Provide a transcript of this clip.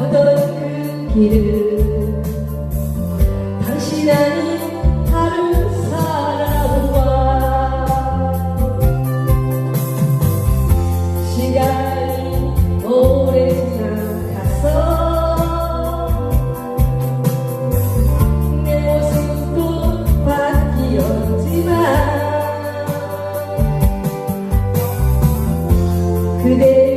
가보던 그 길은 당신 아닌 다른 사람과 시간이 오래 지나가서 내 모습도 바뀌었지만 그대